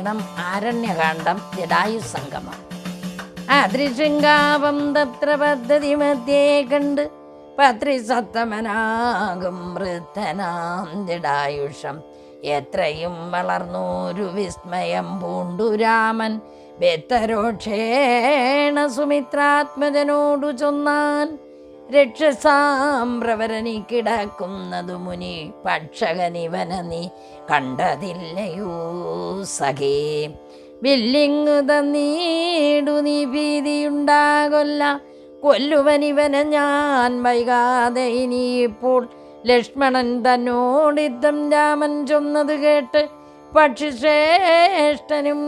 അധ്യാത്മരാമായണം ആരണ്യകാന്ഡം ജഡായു സംഗമം അദൃശൃംഗാപം തത്ര പദ്ധതി മധ്യേ കണ്ട് പത്രിസത്തമനാകും വൃദ്ധനാം ജഡായുഷം എത്രയും വളർന്നൂരു വിസ്മയം പൂണ്ടു രാമൻ. ബെത്തരോക്ഷേണ സുമിത്രാത്മജനോടു ചൊന്നാൻ രക്ഷസാമ്പ്രവരനി കിടക്കുന്നതു മുനി പക്ഷകനിവന നീ കണ്ടതില്ലയോ സഖേ. വില്ലിങ് തന്നീടു നീ ഭീതിയുണ്ടാകൊല്ല കൊല്ലുവനിവന ഞാൻ വൈകാതെ ഇനിയിപ്പോൾ ലക്ഷ്മണൻ തന്നോടിദ്ധം രാമൻ ചൊന്നത് കേട്ട് പക്ഷിശ്രേഷ്ഠനും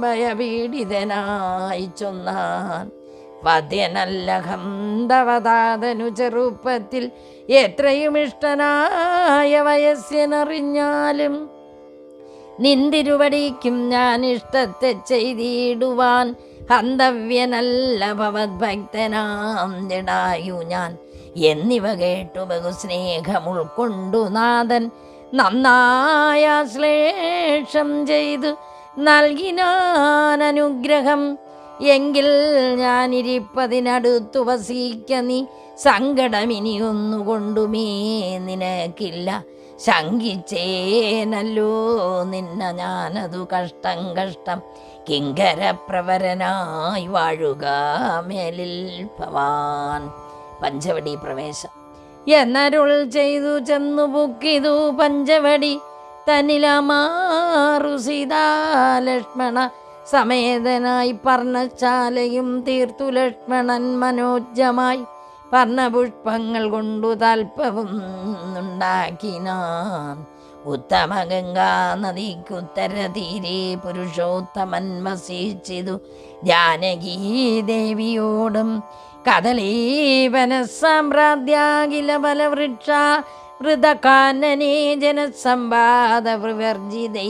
ഭയപീഡിതനായി ചൊന്നാൻ. വധ്യനല്ല ഹന്തവതാതനു ചെറുപ്പത്തിൽ എത്രയും ഇഷ്ടനായ വയസ്സിനറിഞ്ഞാലും നിന്തിരുവടിക്കും ഞാൻ ഇഷ്ടത്തെ ചെയ്തിടുവാൻ ഹന്തവ്യനല്ല ഭവദ്ഭക്തനാം ജടായു ഞാൻ. എന്നിവ കേട്ടു ബഹുസ്നേഹം ഉൾക്കൊണ്ടു നാഥൻ നന്നായ ശ്ലേഷം ചെയ്തു നൽകിനാൻ അനുഗ്രഹം എങ്കിൽ ഞാനിരിപ്പതിനടുത്തു വസിക്ക നീ. സങ്കടമിനിയൊന്നുകൊണ്ടുമേ നിനക്കില്ല. ശങ്കിച്ചേനല്ലോ നിന്ന ഞാനതു കഷ്ടം കഷ്ടം. കിങ്കരപ്രവരനായി വാഴുക മേലിൽ ഭവാൻ. പഞ്ചവടി പ്രവേശം. എന്നരുൾ ചെയ്തു ചെന്നു പൊക്കിതു പഞ്ചവടി. തന്നിലമാറു സീതാലക്ഷ്മണ സമേതനായി പർണശാലയും തീർത്തു ലക്ഷ്മണൻ മനോജമായി പർണപുഷ്പങ്ങൾ കൊണ്ടു തൽപ്പവും ഉണ്ടാക്കിനാൻ ഉത്തമ ഗംഗാ നദിക്കുത്തര തീരെ പുരുഷോത്തമൻ വസിച്ചിതു ജാനകീ ദേവിയോടും കദളീവന സാമ്രാജ്യാകില ബലവൃക്ഷ വൃതകാനനെ ജനസമ്പാദ വിവർജിതേ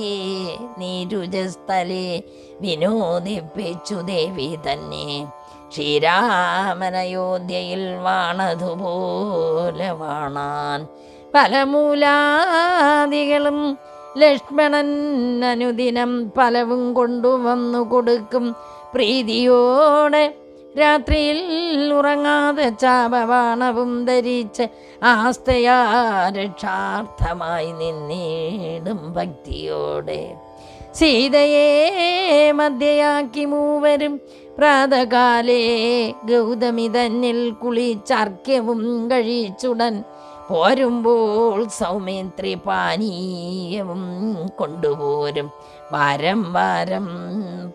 നീരുജസ്ഥലേ വിനോദിപ്പിച്ചു ദേവി തന്നെ. ശ്രീരാമനയോധ്യയിൽ വാണതുപോലെ വാണാൻ ഫലമൂലാദികളും ലക്ഷ്മണൻ അനുദിനം പലവും കൊണ്ടുവന്നു കൊടുക്കും പ്രീതിയോടെ രാത്രിയിൽ ഉറങ്ങാതെ ചാപവാണവും ധരിച്ച് ആസ്തയാ രക്ഷാർത്ഥമായി നിന്നീടും ഭക്തിയോടെ. സീതയെ മധ്യയാക്കി മൂവരും പ്രാതകാലേ ഗൗതമി തന്നിൽ കുളിച്ചർക്യവും കഴിച്ചുടൻ പോരുമ്പോൾ സൗമിത്രി പാനീയവും കൊണ്ടുപോരും. വാരം വാരം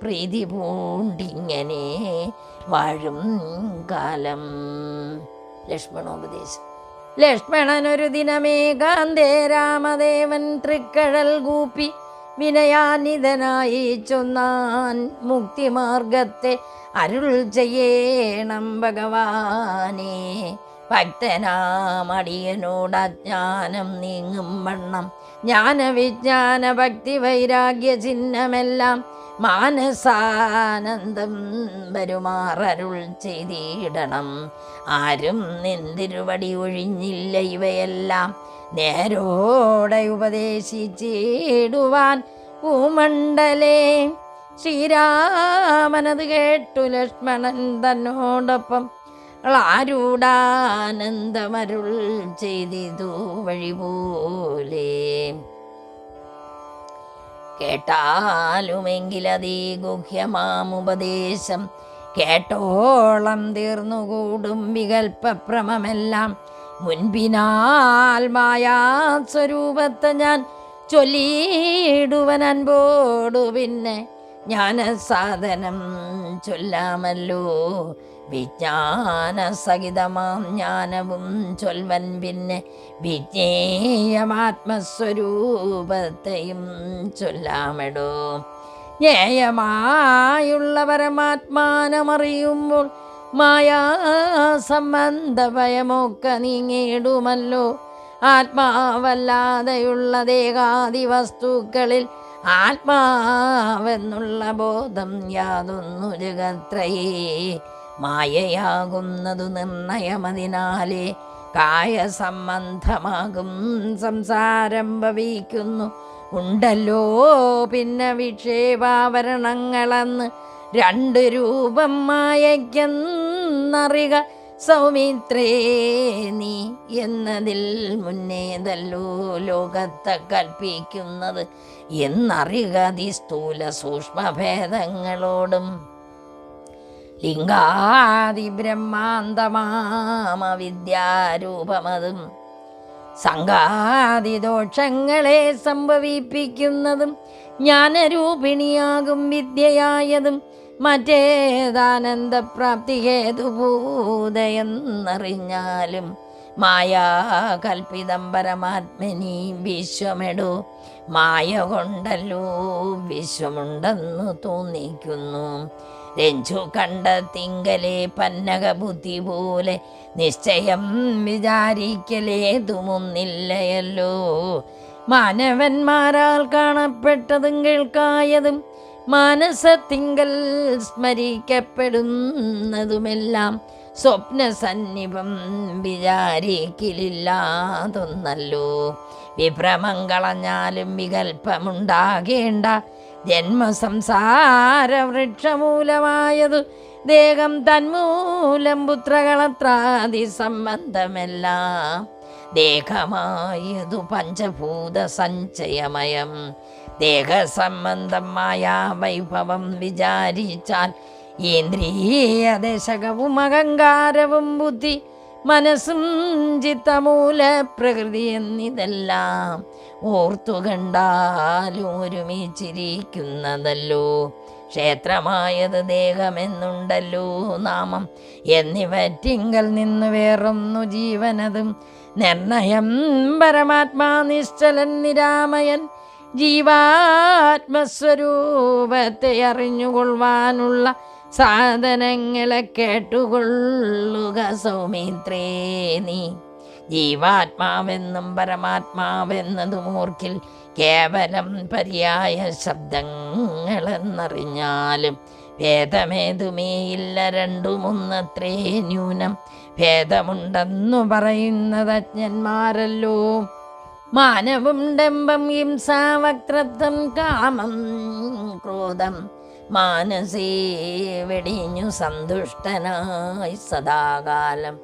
പ്രീതി പൂണ്ടിങ്ങനെ വാഴും കാലം. ലക്ഷ്മണോപദേശം. ലക്ഷ്മണനൊരു ദിനമേകാന്തേ രാമദേവൻ തൃക്കഴൽ കൂപ്പി വിനയാനിതനായി ചൊന്നാൻ മുക്തിമാർഗത്തെ അരുൾ ചെയ്യേണം ഭഗവാനേ. ഭക്തനാമടിയനോട് അജ്ഞാനം നീങ്ങും വണ്ണം. ജ്ഞാനവിജ്ഞാന ഭക്തി വൈരാഗ്യ ചിഹ്നമെല്ലാം മാനസാനന്ദം വരുമാറരുൾ ചെയ്തിടണം. ആരും നിന്തിരുവടി ഒഴിഞ്ഞില്ല ഇവയെല്ലാം. നേരോടെ ഉപദേശിച്ചിടുവാൻ ഭൂമണ്ഡലേ ശ്രീരാമനത് കേട്ടു ലക്ഷ്മണൻ തന്നോടൊപ്പം. ആരൂടാനന്ദമരുൾ ചെയ്തിതു വഴി പോലെ കേട്ടാലുമെങ്കിലതീ ഗുഹ്യമാമുപദേശം കേട്ടോളം തീർന്നുകൂടും വികൽപ്പഭ്രമമെല്ലാം മുൻപിനാൽ മായാസ്വരൂപത്തെ ഞാൻ ചൊല്ലിയിടുവൻ അൻപോടു പിന്നെ ജ്ഞാനസാധനം ചൊല്ലാമല്ലോ. വിജ്ഞാന സഹിതമാം ജ്ഞാനവും ചൊൽവൻ പിന്നെ വിജ്ഞേയമാത്മസ്വരൂപത്തെയും ചൊല്ലാമെടോ. ജ്ഞേയമായുള്ള പരമാത്മാനമറിയുമ്പോൾ മായാ സംബന്ധ ഭയമൊക്കെ നീങ്ങിയിടുമല്ലോ. ആത്മാവല്ലാതെയുള്ള ദേഹാദി വസ്തുക്കളിൽ ആത്മാവെന്നുള്ള ബോധം യാതൊന്നു ജഗത്രയേ മായയാകുന്നതു നിർണയമതിനാലേ കായ സംബന്ധമാകും സംസാരം ഭവിക്കുന്നു. ഉണ്ടല്ലോ പിന്നെ വിക്ഷേപാവരണങ്ങളെന്ന് രണ്ട് രൂപം മായയ്ക്കെന്നറിക സൗമിത്രേ നീ എന്നതിൽ മുന്നേതല്ലോ ലോകത്തെ കൽപ്പിക്കുന്നത്. എന്നറിക സ്ഥൂല സൂക്ഷ്മഭേദങ്ങളോടും ലിംഗാതി ബ്രഹ്മാന്തമാമ വിദ്യാരൂപമതും സംഘാതി ദോഷങ്ങളെ സംഭവിപ്പിക്കുന്നതും ജ്ഞാനരൂപിണിയാകും വിദ്യയായതും മറ്റേതാനന്ദപ്രാപ്തി ഹേതുഭൂതയെന്നറിഞ്ഞാലും മായാകൽപിതം പരമാത്മനി വിശ്വമെടു. മായ കൊണ്ടല്ലോ വിശ്വമുണ്ടെന്ന് തോന്നിക്കുന്നു. രഞ്ജു കണ്ട തിങ്കലെ പന്നക ബുദ്ധി പോലെ നിശ്ചയം വിചാരിക്കലേതുമൊന്നില്ലയല്ലോ. മാനവന്മാരാൽ കാണപ്പെട്ടതും കേൾക്കായതും മാനസത്തിങ്കൽ സ്മരിക്കപ്പെടുന്നതുമെല്ലാം സ്വപ്ന സന്നിപം വിചാരിക്കലില്ലാതൊന്നല്ലോ. വിഭ്രമം കളഞ്ഞാലും വികൽപ്പമുണ്ടാകേണ്ട ജന്മസംസാര വൃക്ഷമൂലമായത് ദേഹം തന്മൂലം പുത്രകളത്രാതി സംബന്ധമെല്ലാം ദേഹമായതു പഞ്ചഭൂത സഞ്ചയമയം ദേഹസംബന്ധമായ വൈഭവം വിചാരിച്ചാൽ ഇന്ദ്രിയ ദശകവും അഹങ്കാരവും ബുദ്ധി മനസ്സും ചിത്തമൂല പ്രകൃതി എന്നിതെല്ലാം ഓർത്തു കണ്ടാലും ഒരുമിച്ചിരിക്കുന്നതല്ലോ. ക്ഷേത്രമായത് ദേഹമെന്നുണ്ടല്ലോ നാമം. എന്നിവറ്റിങ്കൽ നിന്ന് വേറൊന്നു ജീവനതും. നിർണയം പരമാത്മാ നിശ്ചലൻ നിരാമയൻ. ജീവാത്മസ്വരൂപത്തെ അറിഞ്ഞുകൊള്ളുവാനുള്ള സാധനങ്ങളെ കേട്ടുകൊള്ളുക സൗമിത്രേ നീ. ജീവാത്മാവെന്നും പരമാത്മാവെന്നതും ഓർക്കിൽ കേവലം പര്യായ ശബ്ദങ്ങളെന്നറിഞ്ഞാലും ഭേദമേതുമേയില്ല രണ്ടുമൊന്നത്രേ ന്യൂനം. ഭേദമുണ്ടെന്നു പറയുന്നത് അജ്ഞന്മാരല്ലോ മാനവും ഡംബം ഹിംസാവക്രത്വം കാമം ക്രോധം മാനസേ വെടിഞ്ഞു സന്തുഷ്ടനായി സദാകാലം.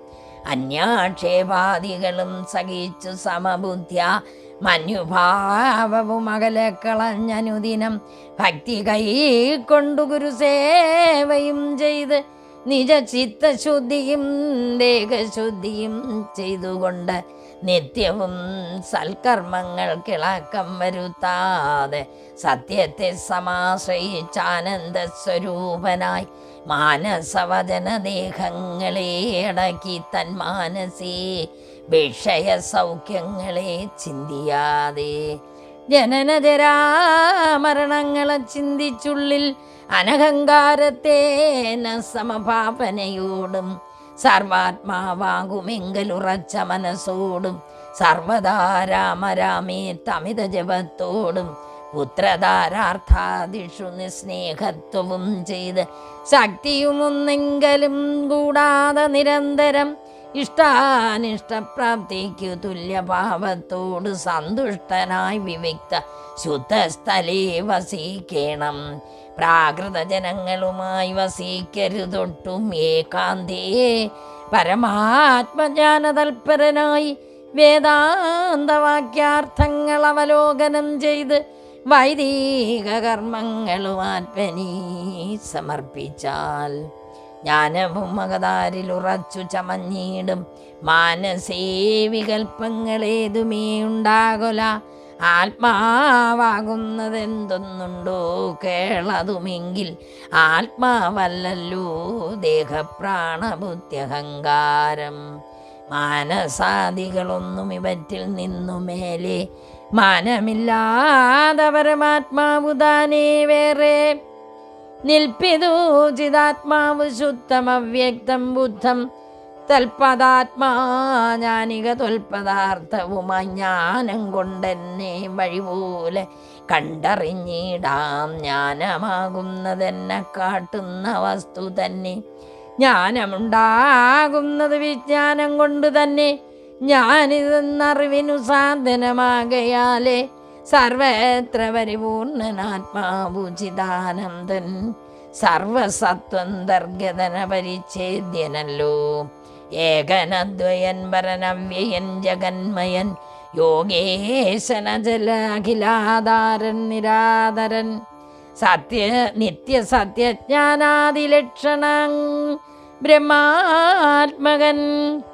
അന്യാക്ഷേപാദികളും സഹിച്ചു സമബുദ്ധ്യ മനുഭാവവും അകലെ കളഞ്ഞനുദിനം ഭക്തി കൈ കൊണ്ടു ഗുരുസേവയും ചെയ്ത് നിജ ചിത്തശുദ്ധിയും ദേഹശുദ്ധിയും ചെയ്തുകൊണ്ട് നിത്യവും സൽക്കർമ്മങ്ങൾ കിളക്കം വരുത്താതെ സത്യത്തെ സമാശ്രയിച്ചാനന്ദ സ്വരൂപനായി മാനസവചന ദേഹങ്ങളെ അടക്കി തൻ മാനസേ വിഷയ സൗഖ്യങ്ങളെ ചിന്തിയാതെ ജനനജരാമരണങ്ങളെ ചിന്തിച്ചുള്ളിൽ അനഹങ്കാരത്തേന സമഭാവനയോടും സർവാത്മാവാകുമെങ്കിലുറച്ച മനസ്സോടും സർവദാ രാമരാമേ തമിത ജപത്തോടും പുത്രധാരാർത്ഥാദിഷു നിസ്നേഹത്വവും ചെയ്ത് ശക്തിയുമൊന്നെങ്കിലും കൂടാതെ നിരന്തരം ഇഷ്ടാനിഷ്ടപ്രാപ്തിക്കു തുല്യഭാവത്തോട് സന്തുഷ്ടനായി വിവിക്ത ശുദ്ധസ്ഥലേ വസിക്കണം. പ്രാകൃത ജനങ്ങളുമായി വസിക്കരുതൊട്ടും ഏകാന്തേ. പരമാത്മജ്ഞാനതൽപരനായി വേദാന്തവാക്യാർത്ഥങ്ങൾ അവലോകനം ചെയ്ത് വൈദിക കർമ്മങ്ങളും ആത്മനീ സമർപ്പിച്ചാൽ ജ്ഞാനവും മകതാരിൽ ഉറച്ചു ചമഞ്ഞിടും. മാനസേ വികൽപ്പങ്ങളേതുമേ ഉണ്ടാകുല ആത്മാവാകുന്നതെന്തൊന്നുണ്ടോ കേളതുമെങ്കിൽ. ആത്മാവല്ലല്ലോ ദേഹപ്രാണബുദ്ധ്യഹങ്കാരം. മാനസാദികളൊന്നും ഇവറ്റിൽ നിന്നു മേലെ മാനമില്ലാതെ പരമാത്മാവുതാനേ വേറെ. നിൽപ്പിതു ചിതാത്മാവ് ശുദ്ധം അവ്യക്തം ബുദ്ധം തൽപദാത്മാ ജ്ഞാനിക തൊൽപദാർത്ഥവുമായി ജ്ഞാനം കൊണ്ടെന്നെ വഴിപോലെ കണ്ടറിഞ്ഞിടാം ജ്ഞാനമാകുന്നതെന്നെ കാട്ടുന്ന വസ്തു തന്നെ. ജ്ഞാനമുണ്ടാകുന്നത് വിജ്ഞാനം കൊണ്ട് തന്നെ ഞാനിതെന്നറിവിനു സാധനമാകയാലേ സർവത്ര പരിപൂർണനാത്മാവുചിതാനന്ദൻ സർവസത്വന്തർഗതന പരിച്ഛേദ്യനല്ലോ ഏകനദ്വയൻ വരനവ്യയൻ ജഗന്മയൻ യോഗേശനജലഖിലാധാരൻ നിരാധരൻ. സത്യ നിത്യ സത്യജ്ഞാനാദിലക്ഷണ ബ്രഹ്മാത്മകൻ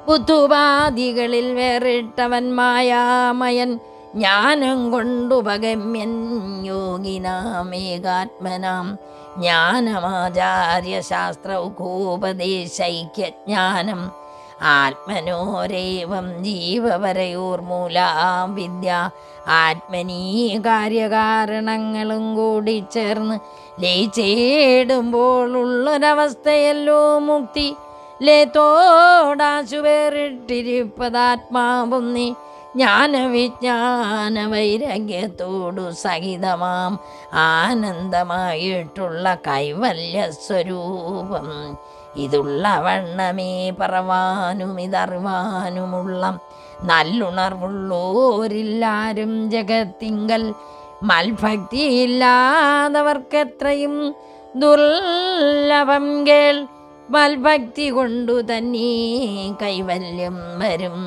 ബുദ്ധുപാദികളിൽ വേറിട്ടവൻ മായാമയൻ ജ്ഞാനം കൊണ്ടുപഗമ്യൻ യോഗിനാമേകാത്മനാം. ജ്ഞാനമാചാര്യ ശാസ്ത്രൗഖോപദേശൈക്യജ്ഞാനം ആത്മനോരേവം ജീവപരയോർമൂലാം വിദ്യ. ആത്മനീ കാര്യകാരണങ്ങളും കൂടി ചേർന്ന് ലയിച്ചേടുമ്പോൾ ഉള്ളൊരവസ്ഥയല്ലോ മുക്തി. ലേത്തോടാശു വേറിട്ടിരിപ്പതാത്മാവും നീ. ജ്ഞാനവിജ്ഞാന വൈരാഗ്യത്തോടു സഹിതമാം ആനന്ദമായിട്ടുള്ള കൈവല്യ സ്വരൂപം ഇതുള്ള വണ്ണമേ പറവാനും ഇതറിവാനുമുള്ള നല്ലുണർവുള്ളോരില്ലാരും ജഗത്തിങ്കൽ മൽഭക്തിയില്ലാതവർക്കെത്രയും ദുർലഭം കേൾ മൽഭക്തി കൊണ്ടു തന്നെ കൈവല്യം വരും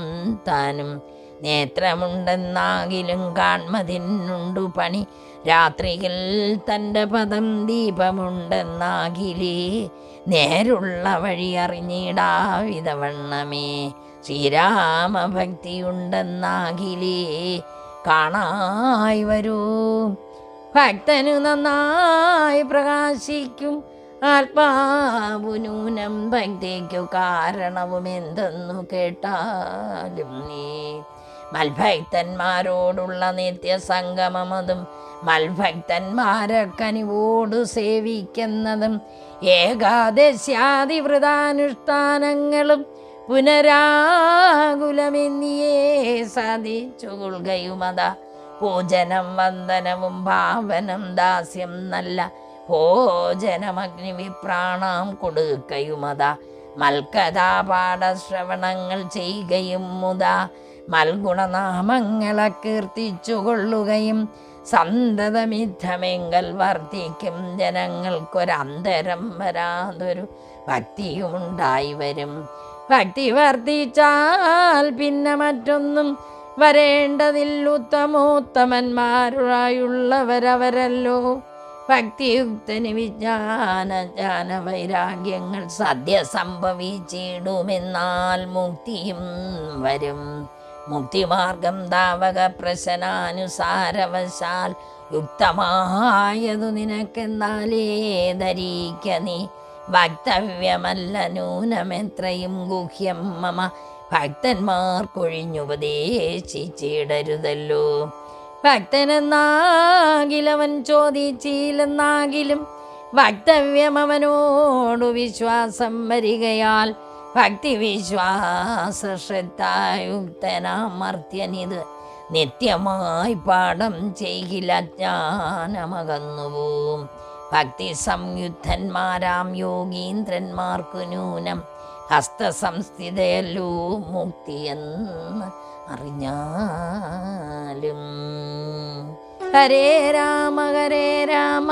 താനും. നേത്രമുണ്ടെന്നാകിലും കാൺമതിനുണ്ടു പണി. രാത്രിയിൽ തന്റെ പദം ദീപമുണ്ടെന്നാകിലേ നേരുള്ള വഴി അറിഞ്ഞിടാവിധവണ്ണമേ ശ്രീരാമഭക്തിയുണ്ടെന്നാകിലേ കാണായി വരൂ. ഭക്തനു നന്നായി പ്രകാശിക്കും. ആത്മാവുനൂനം ഭക്തിക്കു കാരണവും എന്തെന്നു കേട്ടാലും നീ മൽഭക്തന്മാരോടുള്ള നിത്യസംഗമമതും മൽഭക്തന്മാരെ കനിവോടു സേവിക്കുന്നതും ഏകാദശ്യാതിവൃതാനുഷ്ഠാനങ്ങളും പുനരാകുലമെന്നിയേ സാധിച്ചു കൊള്ളുകയുമത. പൂജനം വന്ദനവും ഭാവനം ദാസ്യം നല്ല ഭോജനമഗ്നി വിപ്രാണാം കൊടുക്കയുമത. മൽക്കഥാപാഠശ്രവണങ്ങൾ ചെയ്യുകയും മുത മൽഗുണനാമങ്ങളെ കീർത്തിച്ചു കൊള്ളുകയും സന്തതമിദ്ധമെങ്കൽ വർദ്ധിക്കും ജനങ്ങൾക്കൊരന്തരം വരാതൊരു ഭക്തിയുമുണ്ടായി വരും. ഭക്തി വർദ്ധിച്ചാൽ പിന്നെ മറ്റൊന്നും വരേണ്ടതില്ലുത്തമോത്തമന്മാരായുള്ളവരവരല്ലോ ഭക്തിയുക്തന് വിജ്ഞാന ജ്ഞാന വൈരാഗ്യങ്ങൾ സദ്യ സംഭവിച്ചിടുമെന്നാൽ മുക്തിയും വരും. മുക്തിമാർഗം താവക പ്രശനാനുസാരവശാൽ യുക്തമായതു നിനക്കെന്നാലേ ധരിക്ക നീ. വക്തവ്യമല്ല നൂനമെത്രയും ഗുഹ്യം മമ. ഭക്തന്മാർക്കൊഴിഞ്ഞുപദേശിച്ചിടരുതല്ലോ ഭക്തനെന്നാകിലവൻ ചോദിച്ചില്ലെന്നാകിലും വക്തവ്യം അവനോടു വിശ്വാസം വരികയാൽ ഭക്തി വിശ്വാസ ശ്രദ്ധായുക്തനാമർത്യനിത് നിത്യമായി പാഠം ചെയ്യില്ല ജ്ഞാനമകന്നുപോവും ഭക്തി സംയുദ്ധന്മാരാം യോഗീന്ദ്രന്മാർക്കു ന്യൂനം. ഹസ്തസംസ്ഥിതയല്ലോ മുക്തിയെന്ന് അറിഞ്ഞാലും. ഹരേ രാമ ഹരേ രാമ.